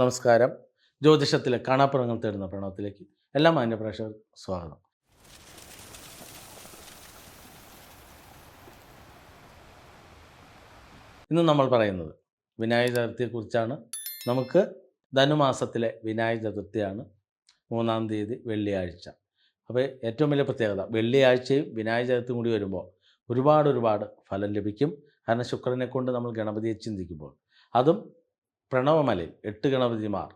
നമസ്കാരം. ജ്യോതിഷത്തിലെ കാണാപ്പുറങ്ങൾ തേടുന്ന പ്രണവത്തിലേക്ക് എല്ലാ മാന്യപ്രേക്ഷകർക്കും സ്വാഗതം. ഇന്ന് നമ്മൾ പറയുന്നത് വിനായക ചതുർത്ഥിയെക്കുറിച്ചാണ്. നമുക്ക് ധനുമാസത്തിലെ വിനായക ചതുർത്ഥിയാണ് മൂന്നാം തീയതി വെള്ളിയാഴ്ച. അപ്പോൾ ഏറ്റവും വലിയ പ്രത്യേകത വെള്ളിയാഴ്ചയും വിനായക ചതുർത്ഥിയും കൂടി വരുമ്പോൾ ഒരുപാട് ഒരുപാട് ഫലം ലഭിക്കും. കാരണം ശുക്രനെ കൊണ്ട് നമ്മൾ ഗണപതിയെ ചിന്തിക്കുമ്പോൾ. അതും പ്രണവമലയിൽ എട്ട് ഗണപതിമാർ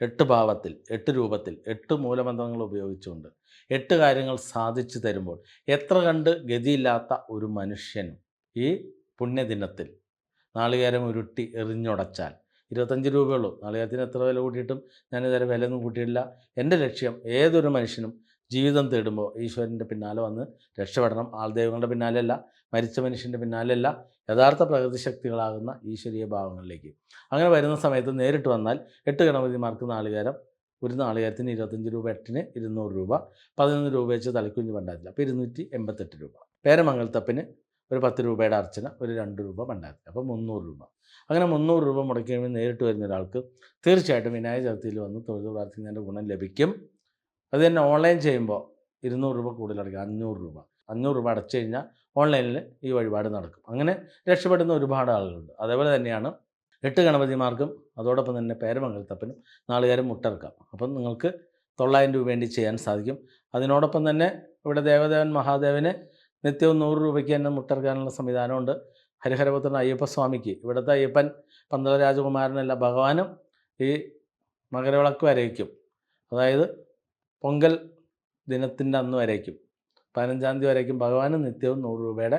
എട്ട് ഭാവത്തിൽ എട്ട് രൂപത്തിൽ എട്ട് മൂലമന്ത്രങ്ങൾ ഉപയോഗിച്ചുകൊണ്ട് എട്ട് കാര്യങ്ങൾ സാധിച്ചു തരുമ്പോൾ എത്ര കണ്ട് ഗതിയില്ലാത്ത ഒരു മനുഷ്യനും ഈ പുണ്യദിനത്തിൽ നാളികേരം ഉരുട്ടി എറിഞ്ഞുടച്ചാൽ? ഇരുപത്തഞ്ച് രൂപയുള്ളൂ. നാളികേരത്തിന് എത്ര വില കൂട്ടിയിട്ടും ഞാനിതുവരെ വിലയൊന്നും കൂട്ടിയിട്ടില്ല. എന്റെ ലക്ഷ്യം ഏതൊരു മനുഷ്യനും ജീവിതം തേടുമ്പോൾ ഈശ്വരന്റെ പിന്നാലെ വന്ന് രക്ഷപ്പെടണം. ആൾദൈവങ്ങളുടെ പിന്നാലെയല്ല മരിച്ച മനുഷ്യന്റെ പിന്നാലെയല്ല യഥാർത്ഥ പ്രകൃതി ശക്തികളാകുന്ന ഈശ്വരീയ ഭാവങ്ങളിലേക്ക്. അങ്ങനെ വരുന്ന സമയത്ത് നേരിട്ട് വന്നാൽ എട്ട് ഗണപതിമാർക്ക് നാളികാരം ഒരു നാളികേരത്തിന് ഇരുപത്തഞ്ച് രൂപ എട്ടിന് ഇരുന്നൂറ് രൂപ പതിനൊന്ന് രൂപ വെച്ച് തലക്കുഞ്ഞ് പണ്ടാത്തില്ല അപ്പോൾ ഇരുന്നൂറ്റി എൺപത്തെട്ട് രൂപ. പേരമംഗലത്തപ്പിന് ഒരു പത്ത് രൂപയുടെ അർച്ചന ഒരു രണ്ട് രൂപ പണ്ടാത്തില്ല അപ്പോൾ മുന്നൂറ് രൂപ. അങ്ങനെ മുന്നൂറ് രൂപ മുടക്കി കഴിയുമ്പോൾ നേരിട്ട് വരുന്ന ഒരാൾക്ക് തീർച്ചയായിട്ടും വിനായക ചതുർത്ഥിയിൽ വന്ന് തൊഴുത് പ്രാർത്ഥിക്കുന്നതിന്റെ ഗുണം ലഭിക്കും. അത് തന്നെ ഓൺലൈൻ ചെയ്യുമ്പോൾ ഇരുന്നൂറ് രൂപ കൂടുതൽ അടയ്ക്കുക അഞ്ഞൂറ് രൂപ. അഞ്ഞൂറ് രൂപ അടച്ചു കഴിഞ്ഞാൽ ഓൺലൈനിൽ ഈ വഴിപാട് നടക്കും. അങ്ങനെ രക്ഷപ്പെടുന്ന ഒരുപാട് ആളുകളുണ്ട്. അതേപോലെ തന്നെയാണ് എട്ട് ഗണപതിമാർക്കും അതോടൊപ്പം തന്നെ പേരമംഗലത്തപ്പനും നാളുകാരും മുട്ടറക്കാം. അപ്പം നിങ്ങൾക്ക് തൊള്ളായിരം രൂപ വേണ്ടി ചെയ്യാൻ സാധിക്കും. അതിനോടൊപ്പം തന്നെ ഇവിടെ ദേവദേവൻ മഹാദേവന് നിത്യവും നൂറ് രൂപയ്ക്ക് തന്നെ മുട്ടർക്കാനുള്ള സംവിധാനമുണ്ട്. ഹരിഹരപുത്രൻ അയ്യപ്പസ്വാമിക്ക്. ഇവിടുത്തെ അയ്യപ്പൻ പന്തള രാജകുമാരനല്ല ഭഗവാനും ഈ മകരവിളക്ക് വരയ്ക്കും. അതായത് പൊങ്കൽ ദിനത്തിന്റെ അന്ന് വരയ്ക്കും. പതിനഞ്ചാം തീയതി വരേക്കും ഭഗവാന് നിത്യവും നൂറ് രൂപയുടെ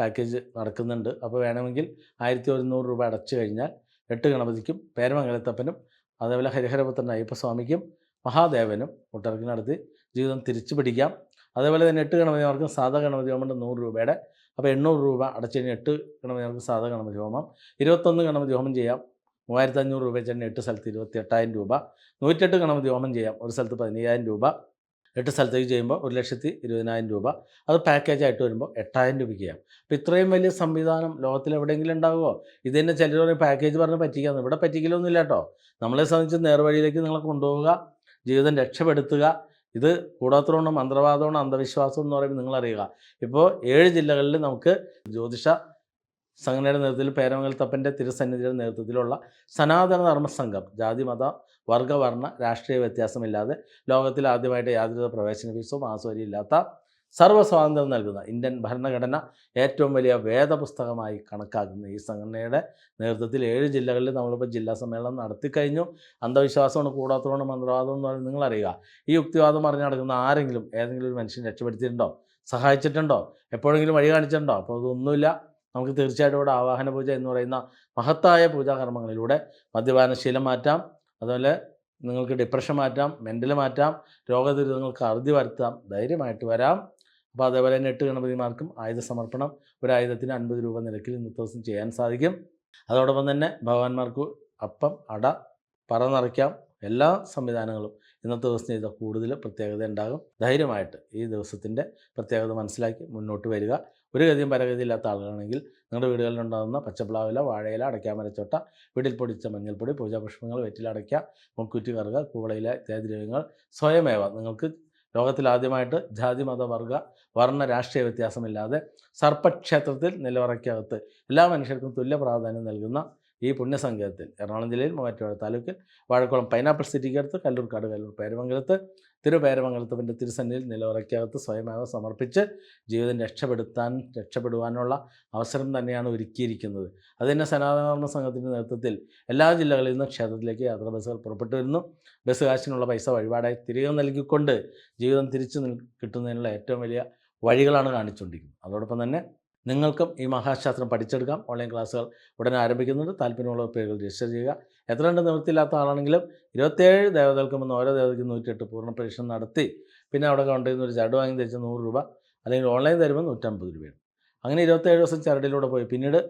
പാക്കേജ് നടക്കുന്നുണ്ട്. അപ്പോൾ വേണമെങ്കിൽ ആയിരത്തി ഒരുന്നൂറ് രൂപ അടച്ചു കഴിഞ്ഞാൽ എട്ട് ഗണപതിക്കും പേരമംഗലത്തപ്പനും അതേപോലെ ഹരിഹരപുത്രൻ അയ്യപ്പസ്വാമിക്കും മഹാദേവനും കൂട്ടർക്ക് നടത്തി ജീവിതം തിരിച്ചു പിടിക്കാം. അതേപോലെ തന്നെ എട്ട് ഗണപതിമാർക്കും സാധാ ഗണപതി ഹോമം നൂറ് രൂപയുടെ. അപ്പോൾ എണ്ണൂറ് രൂപ അടച്ചു കഴിഞ്ഞാൽ എട്ട് ഗണപതിമാർക്ക് സാധാ ഗണപതി ഹോമം ഇരുപത്തൊന്ന് ഗണപതി ഹോമം ചെയ്യാം. മൂവായിരത്തി അഞ്ഞൂറ് രൂപ ചെന്നെ എട്ട് സ്ഥലത്ത് ഇരുപത്തി എട്ടായിരം രൂപ. നൂറ്റെട്ട് ഗണപതി ഹോമം ചെയ്യാം. ഒരു സ്ഥലത്ത് പതിനയ്യായിരം രൂപ. എട്ട് സ്ഥലത്തേക്ക് ചെയ്യുമ്പോൾ ഒരു ലക്ഷത്തി ഇരുപതിനായിരം രൂപ. അത് പാക്കേജായിട്ട് വരുമ്പോൾ എട്ടായിരം രൂപയ്ക്ക് ചെയ്യാം അപ്പോൾ ഇത്രയും വലിയ സംവിധാനം ലോകത്തിൽ എവിടെയെങ്കിലും ഉണ്ടാകുമോ ഇത് തന്നെ ചിലർ പറയും പാക്കേജ് പറഞ്ഞ് പറ്റിക്കാന്ന്. ഇവിടെ പറ്റിക്കലൊന്നുമില്ല കേട്ടോ. നമ്മളെ സംബന്ധിച്ച് നേർവഴിയിലേക്ക് നിങ്ങളെ കൊണ്ടുപോവുക ജീവിതം രക്ഷപ്പെടുത്തുക. ഇത് കൂടാത്തതുകൊണ്ട് മന്ത്രവാദമാണ് അന്ധവിശ്വാസം എന്ന് പറയുമ്പോൾ നിങ്ങളറിയുക. ഇപ്പോൾ ഏഴ് ജില്ലകളിൽ നമുക്ക് ജ്യോതിഷ സംഘടനയുടെ നേതൃത്വത്തിൽ പേരമംഗലത്തപ്പന്റെ തിരുസന്നിധിയുടെ നേതൃത്വത്തിലുള്ള സനാതന ധർമ്മ സംഘം ജാതി മത വർഗവർണ രാഷ്ട്രീയ വ്യത്യാസമില്ലാതെ ലോകത്തിൽ ആദ്യമായിട്ട് യാതൊരു പ്രവേശന ഫീസോ മാസവരി ഇല്ലാത്ത സർവ നൽകുന്ന ഇന്ത്യൻ ഭരണഘടന ഏറ്റവും വലിയ വേദപുസ്തകമായി കണക്കാക്കുന്ന. ഈ സംഘടനയുടെ നേതൃത്വത്തിൽ ഏഴ് ജില്ലകളിൽ നമ്മളിപ്പോൾ ജില്ലാ സമ്മേളനം നടത്തിക്കഴിഞ്ഞു അന്ധവിശ്വാസമാണ് കൂടാത്തതുകൊണ്ട് മന്ത്രവാദം എന്ന് പറയുന്നത് നിങ്ങളറിയുക. ഈ യുക്തിവാദം പറഞ്ഞു നടക്കുന്ന ആരെങ്കിലും ഏതെങ്കിലും ഒരു മനുഷ്യൻ രക്ഷപ്പെടുത്തിയിട്ടുണ്ടോ? സഹായിച്ചിട്ടുണ്ടോ? എപ്പോഴെങ്കിലും വഴി കാണിച്ചിട്ടുണ്ടോ? അപ്പോൾ അതൊന്നുമില്ല. നമുക്ക് തീർച്ചയായിട്ടും ഇവിടെ ആവാഹന പൂജ എന്ന് പറയുന്ന മഹത്തായ പൂജാകർമ്മങ്ങളിലൂടെ മദ്യപാനശീലം മാറ്റാം. അതുപോലെ നിങ്ങൾക്ക് ഡിപ്രഷൻ മാറ്റാം മെന്റൽ മാറ്റാം രോഗദുരിതങ്ങൾക്ക് അറുതി വരുത്താം ധൈര്യമായിട്ട് വരാം. അപ്പോൾ അതേപോലെ തന്നെ എട്ട് ഗണപതിമാർക്കും ആയുധ സമർപ്പണം ഒരു ആയുധത്തിന് അൻപത് രൂപ നിരക്കിൽ ഇന്നത്തെ ദിവസം ചെയ്യാൻ സാധിക്കും. അതോടൊപ്പം തന്നെ ഭഗവാന്മാർക്ക് അപ്പം അട പറ നിറയ്ക്കാം എല്ലാ സംവിധാനങ്ങളും ഇന്നത്തെ ദിവസം ചെയ്ത കൂടുതൽ പ്രത്യേകത ഉണ്ടാകും. ധൈര്യമായിട്ട് ഈ ദിവസത്തിന്റെ പ്രത്യേകത മനസ്സിലാക്കി മുന്നോട്ട് വരിക. ഒരു ഗതിയും പരഗതിയില്ലാത്ത ആളുകളാണെങ്കിൽ നിങ്ങളുടെ വീടുകളിൽ ഉണ്ടാകുന്ന പച്ചപ്ലാവില വാഴയില അടയ്ക്കാമരച്ചോട്ട വീട്ടിൽ പൊടിച്ച മഞ്ഞൾപ്പൊടി പൂജാപുഷ്പങ്ങൾ വെറ്റിലടയ്ക്ക മുക്കുറ്റി കറുക കൂവളയില ഇത്യാദി ദ്രവ്യങ്ങൾ സ്വയമേവ. നിങ്ങൾക്ക് ലോകത്തിൽ ആദ്യമായിട്ട് ജാതി മത വർഗ വർണ രാഷ്ട്രീയ വ്യത്യാസമില്ലാതെ സർപ്പക്ഷേത്രത്തിൽ നിലവറയ്ക്കകത്ത് എല്ലാ മനുഷ്യർക്കും തുല്യ പ്രാധാന്യം നൽകുന്ന ഈ പുണ്യസങ്കേതത്തിൽ എറണാകുളം ജില്ലയിൽ മൂവാറ്റുപുഴ താലൂക്കിൽ വാഴക്കുളം പൈനാപ്പിൾ സിറ്റിക്കടുത്ത് കല്ലൂർക്കാട് കല്ലൂർ പേരമംഗലത്ത് തിരുപേരമംഗലത്തിന്റെ തിരുസന്നിധിയിൽ നിലവറയ്ക്കകത്ത് സ്വയമേവ സമർപ്പിച്ച് ജീവിതം രക്ഷപ്പെടുത്താൻ രക്ഷപ്പെടുവാനുള്ള അവസരം തന്നെയാണ് ഒരുക്കിയിരിക്കുന്നത്. അതുതന്നെ സനാതന സംഘത്തിന്റെ നേതൃത്വത്തിൽ എല്ലാ ജില്ലകളിൽ നിന്നും ക്ഷേത്രത്തിലേക്ക് യാത്രാ ബസ്സുകൾ പുറപ്പെട്ടു വരുന്നു. ബസ് കാശിനുള്ള പൈസ വഴിപാടായി തിരികെ നൽകിക്കൊണ്ട് ജീവിതം തിരിച്ചു കിട്ടുന്നതിനുള്ള ഏറ്റവും വലിയ വഴികളാണ് കാണിച്ചുകൊണ്ടിരിക്കുന്നത്. അതോടൊപ്പം തന്നെ നിങ്ങൾക്കും ഈ മഹാശാസ്ത്രം പഠിച്ചെടുക്കാം. ഓൺലൈൻ ക്ലാസ്സുകൾ ഉടനെ ആരംഭിക്കുന്നുണ്ട്. താല്പര്യമുള്ള പേരുകൾ രജിസ്റ്റർ ചെയ്യുക. എത്ര രണ്ട് നിവൃത്തിയില്ലാത്ത ആളാണെങ്കിലും ഇരുപത്തേഴ് ദേവതകൾക്കും ഓരോ ദേവതയ്ക്കും നൂറ്റിയെട്ട് പൂർണ പരീക്ഷണം നടത്തി. പിന്നെ അവിടെ കൊണ്ടുവരുന്ന ഒരു ചരട് വാങ്ങി തിരിച്ച് നൂറ് രൂപ അല്ലെങ്കിൽ ഓൺലൈൻ തരുമ്പോൾ നൂറ്റമ്പത് രൂപയാണ്. അങ്ങനെ ഇരുപത്തേഴ് ദിവസം ചരടിലൂടെ പോയി. പിന്നീട്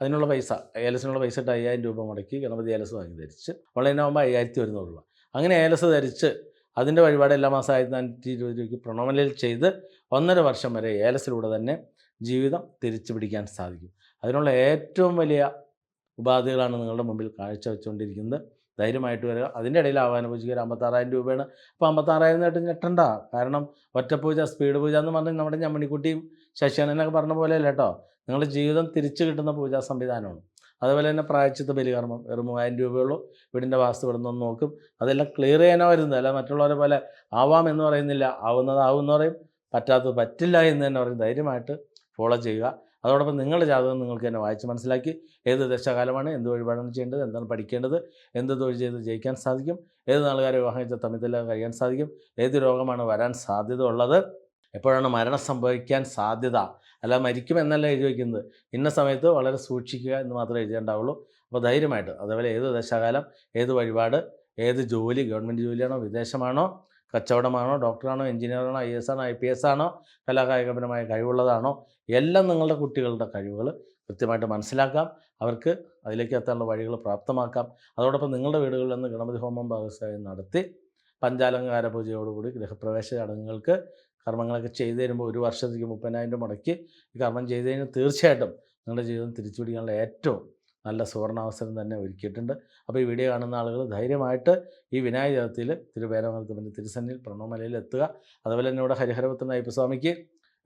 അതിനുള്ള പൈസ ഏലസിനുള്ള പൈസ ഇട്ട് അയ്യായിരം രൂപ മുടക്കി ഗണപതി ഏലസ് വാങ്ങി ധരിച്ച് ഓൺലൈനാകുമ്പോൾ അയ്യായിരത്തി ഒരുന്നൂറ് രൂപ. അങ്ങനെ ഏലസ് ധരിച്ച് അതിന്റെ വഴിപാട് എല്ലാ മാസം ആയിരത്തി നാനൂറ്റി ഇരുപത് രൂപയ്ക്ക് പ്രണോമലിൽ ചെയ്ത് ഒന്നര വർഷം വരെ ഏലസിലൂടെ തന്നെ ജീവിതം തിരിച്ചു പിടിക്കാൻ സാധിക്കും. അതിനുള്ള ഏറ്റവും വലിയ ഉപാധികളാണ് നിങ്ങളുടെ മുമ്പിൽ കാഴ്ചവെച്ചുകൊണ്ടിരിക്കുന്നത്. ധൈര്യമായിട്ട് വരിക. അതിന്റെ ഇടയിൽ ആവാന പൂജയ്ക്ക് ഒരു അമ്പത്താറായിരം രൂപയാണ്. അപ്പോൾ അമ്പത്താറായിരം നേട്ട് ഞെട്ടണ്ട. കാരണം ഒറ്റപ്പൂജ സ്പീഡ് പൂജ എന്ന് പറഞ്ഞാൽ നമ്മുടെ ഞമ്മണിക്കുട്ടിയും ശശിയാനൊക്കെ പറഞ്ഞ പോലെയല്ല കേട്ടോ. നിങ്ങളുടെ ജീവിതം തിരിച്ചു കിട്ടുന്ന പൂജാ സംവിധാനമാണ്. അതുപോലെ തന്നെ പ്രായച്ചിത്ത ബലികർമ്മം വെറും മൂവായിരം രൂപയുള്ളൂ. വീടിന്റെ വാസ്തു ഇവിടെ നിന്ന് നോക്കും. അതെല്ലാം ക്ലിയർ ചെയ്യാനോ വരുന്നത്. അല്ല മറ്റുള്ളവരെ പോലെ ആവാം എന്ന് പറയുന്നില്ല. ആവുന്നത് ആവുമെന്ന് പറയും. പറ്റാത്തത് പറ്റില്ല എന്ന് തന്നെ പറയും. ധൈര്യമായിട്ട് ഫോളോ ചെയ്യുക. അതോടൊപ്പം നിങ്ങളുടെ ജാതകം നിങ്ങൾക്ക് തന്നെ വായിച്ച് മനസ്സിലാക്കി ഏത് ദശകാലമാണ് എന്ത് വഴിപാടാണ് ചെയ്യേണ്ടത് എന്താണ് പഠിക്കേണ്ടത് എന്ത് തൊഴിൽ ചെയ്ത് ജയിക്കാൻ സാധിക്കും ഏത് നാളുകാരെ വിവാഹം ചെയ്ത തമ്മിൽ കഴിയാൻ സാധിക്കും ഏത് രോഗമാണ് വരാൻ സാധ്യത ഉള്ളത് എപ്പോഴാണ് മരണം സംഭവിക്കാൻ സാധ്യത അല്ല മരിക്കും എന്നല്ല എഴുതി വയ്ക്കുന്നത് ഇന്ന സമയത്ത് വളരെ സൂക്ഷിക്കുക എന്ന് മാത്രമേ എഴുതേണ്ടാവുള്ളൂ. അപ്പോൾ ധൈര്യമായിട്ട് അതേപോലെ ഏത് ദശകാലം ഏത് വഴിപാട് ഏത് ജോലി ഗവൺമെന്റ് ജോലിയാണോ വിദേശമാണോ കച്ചവടമാണോ ഡോക്ടറാണോ എഞ്ചിനീയറാണോ ഐ എസ് ആണോ ഐ പി എസ് ആണോ കലാകായികപരമായ കഴിവുള്ളതാണോ എല്ലാം നിങ്ങളുടെ കുട്ടികളുടെ കഴിവുകൾ കൃത്യമായിട്ട് മനസ്സിലാക്കാം. അവർക്ക് അതിലേക്ക് എത്താനുള്ള വഴികൾ പ്രാപ്തമാക്കാം. അതോടൊപ്പം നിങ്ങളുടെ വീടുകളിൽ നിന്ന് ഗണപതി ഹോമം ഭാഗസ്വായം നടത്തി പഞ്ചാലങ്കാര പൂജയോടുകൂടി ഗൃഹപ്രവേശ ചടങ്ങുകൾക്ക് കർമ്മങ്ങളൊക്കെ ചെയ്തു തരുമ്പോൾ ഒരു വർഷത്തേക്ക് മുപ്പതിനായിരം മുടക്കി ഈ കർമ്മം ചെയ്തു കഴിഞ്ഞാൽ തീർച്ചയായിട്ടും നിങ്ങളുടെ ജീവിതം തിരിച്ചു പിടിക്കാനുള്ള ഏറ്റവും നല്ല സുവർണാവസരം തന്നെ ഒരുക്കിയിട്ടുണ്ട്. അപ്പോൾ ഈ വീഡിയോ കാണുന്ന ആളുകൾ ധൈര്യമായിട്ട് ഈ വിനായക ചതുർത്ഥിയിൽ തിരുവേരമംഗലത്തിന്റെ തിരുസന്നിൽ പ്രണവമലയിൽ എത്തുക. അതുപോലെ തന്നെ ഇവിടെ ഹരിഹരപുത്രൻ അയ്യപ്പസ്വാമിക്ക്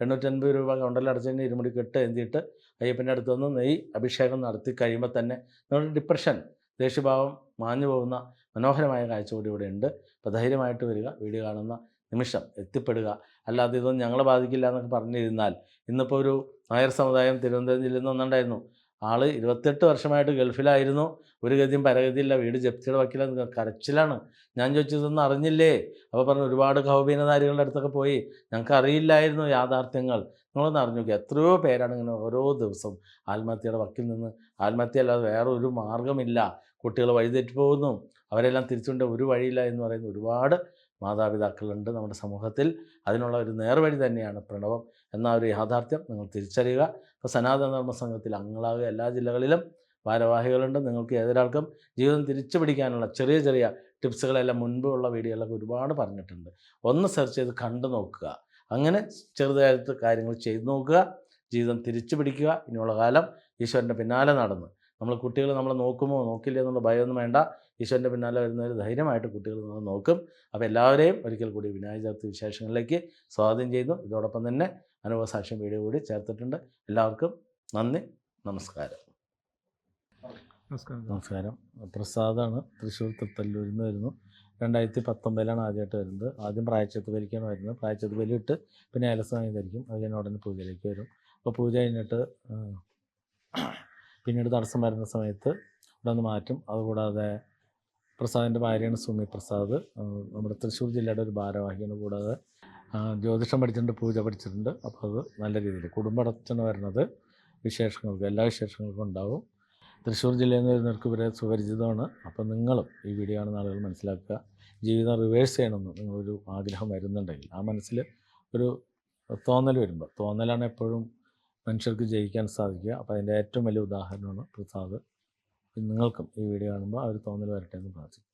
എണ്ണൂറ്റൻപത് രൂപ കൗണ്ടറിൽ അടച്ചതിന്റെ ഇരുമുടി കെട്ട് എന്തിയിട്ട് അയ്യപ്പന്റെ അടുത്ത് വന്ന് നെയ് അഭിഷേകം നടത്തി കഴിയുമ്പോൾ തന്നെ നിങ്ങളുടെ ഡിപ്രഷൻ ദേഷ്യഭാവം മാഞ്ഞു പോകുന്ന മനോഹരമായ കാഴ്ച കൂടി ഇവിടെ ഉണ്ട്. അപ്പോൾ ധൈര്യമായിട്ട് വരിക വീഡിയോ കാണുന്ന നിമിഷം എത്തിപ്പെടുക. അല്ലാതെ ഇതൊന്നും ഞങ്ങളെ ബാധിക്കില്ല എന്നൊക്കെ പറഞ്ഞിരുന്നാൽ ഇന്നിപ്പോൾ ഒരു നായർ സമുദായം തിരുവനന്തപുരം ജില്ലയിൽ നിന്ന് ഒന്നുണ്ടായിരുന്നു. ആൾ ഇരുപത്തെട്ട് വർഷമായിട്ട് ഗൾഫിലായിരുന്നു. ഒരു ഗതിയും പരഗതിയില്ല. വീട് ജപ്തിയുടെ വക്കീല കരച്ചിലാണ്. ഞാൻ ചോദിച്ചതൊന്നും അറിഞ്ഞില്ലേ? അപ്പോൾ പറഞ്ഞു ഒരുപാട് കൗപീനധാരികളുടെ അടുത്തൊക്കെ പോയി. ഞങ്ങൾക്ക് അറിയില്ലായിരുന്നു യാഥാർത്ഥ്യങ്ങൾ. നിങ്ങളൊന്ന് അറിഞ്ഞു എത്രയോ പേരാണ് ഇങ്ങനെ ഓരോ ദിവസം ആത്മഹത്യയുടെ വക്കിൽ നിന്ന് ആത്മഹത്യ അല്ലാതെ വേറെ ഒരു മാർഗമില്ല കുട്ടികൾ വഴിതെറ്റിപ്പോകുന്നു അവരെല്ലാം തിരിച്ചുകൊണ്ട് ഒരു വഴിയില്ല എന്ന് പറയുന്ന ഒരുപാട് മാതാപിതാക്കളുണ്ട് നമ്മുടെ സമൂഹത്തിൽ. അതിനുള്ള ഒരു നേർവഴി തന്നെയാണ് പ്രണവം. എന്ന ഒരു യാഥാർത്ഥ്യം നിങ്ങൾ തിരിച്ചറിയുക. ഇപ്പോൾ സനാതന ധർമ്മ സംഘത്തിൽ അംഗങ്ങളാകുക. എല്ലാ ജില്ലകളിലും ഭാരവാഹികളുണ്ട്. നിങ്ങൾക്ക് ഏതൊരാൾക്കും ജീവിതം തിരിച്ചു പിടിക്കാനുള്ള ചെറിയ ചെറിയ ടിപ്സുകളെല്ലാം മുൻപുള്ള വീഡിയോകളൊക്കെ ഒരുപാട് പറഞ്ഞിട്ടുണ്ട്. ഒന്ന് സെർച്ച് ചെയ്ത് കണ്ടു നോക്കുക. അങ്ങനെ ചെറുതായിട്ട് കാര്യങ്ങൾ ചെയ്തു നോക്കുക. ജീവിതം തിരിച്ചു പിടിക്കുക ഇനിയുള്ള കാലം ഈശ്വരന്റെ പിന്നാലെ നടന്ന് നമ്മൾ കുട്ടികൾ നമ്മൾ നോക്കുമോ? നോക്കില്ല എന്നുള്ള ഭയമൊന്നും വേണ്ട. ഈശ്വരന്റെ പിന്നാലെ വരുന്നവർ ധൈര്യമായിട്ട് കുട്ടികൾ നമ്മൾ നോക്കും. അപ്പോൾ എല്ലാവരെയും ഒരിക്കൽ കൂടി വിനായക ചതുർത്ഥി വിശേഷങ്ങളിലേക്ക് സ്വാഗതം ചെയ്യുന്നു. ഇതോടൊപ്പം തന്നെ അനുഭവ സാക്ഷ്യം വീഡിയോ കൂടി ചേർത്തിട്ടുണ്ട്. എല്ലാവർക്കും നന്ദി. നമസ്കാരം. നമസ്കാരം. നമസ്കാരം. പ്രസാദാണ്. തൃശ്ശൂർ തൃത്തല്ലൂരിൽ നിന്ന് വരുന്നു. രണ്ടായിരത്തി പത്തൊമ്പതിലാണ് ആദ്യമായിട്ട് വരുന്നത്. ആദ്യം പ്രായച്ചത്ത് ബലിക്കാണ് വരുന്നത്. പ്രായച്ചത്ത് ബലി ഇട്ട് പിന്നെ അലസ്വാമി ധരിക്കും അത് കഴിഞ്ഞ ഉടനെ പൂജയിലേക്ക് വരും. അപ്പോൾ പൂജ കഴിഞ്ഞിട്ട് പിന്നീട് തടസ്സം വരുന്ന സമയത്ത് ഇവിടെ മാറ്റും. അതുകൂടാതെ പ്രസാദിന്റെ ഭാര്യയാണ് സുമി പ്രസാദ്. നമ്മുടെ തൃശ്ശൂർ ജില്ലയുടെ ഒരു ഭാരവാഹിയാണ്. കൂടാതെ ജ്യോതിഷം പഠിച്ചിട്ടുണ്ട് പൂജ പഠിച്ചിട്ടുണ്ട്. അപ്പോൾ അത് നല്ല രീതിയിൽ കുടുംബടച്ചെന്ന് വരുന്നത് വിശേഷങ്ങൾക്ക് എല്ലാ വിശേഷങ്ങൾക്കും ഉണ്ടാവും. തൃശ്ശൂർ ജില്ലയിൽ നിന്ന് വരുന്നവർക്ക് ഇവരെ സുപരിചിതമാണ്. അപ്പോൾ നിങ്ങളും ഈ വീഡിയോ ആണ് ആളുകൾ മനസ്സിലാക്കുക. ജീവിതം റിവേഴ്സ് ചെയ്യണമെന്ന് നിങ്ങളൊരു ആഗ്രഹം വരുന്നുണ്ടെങ്കിൽ ആ മനസ്സിൽ ഒരു തോന്നൽ വരുമ്പോൾ തോന്നലാണ് എപ്പോഴും മനുഷ്യർക്ക് ജയിക്കാൻ സാധിക്കുക. അപ്പോൾ അതിന്റെ ഏറ്റവും വലിയ ഉദാഹരണമാണ് പ്രസാദ്. നിങ്ങൾക്കും ഈ വീഡിയോ കാണുമ്പോൾ ആ ഒരു തോന്നൽ വരട്ടെ എന്ന് പ്രാർത്ഥിക്കും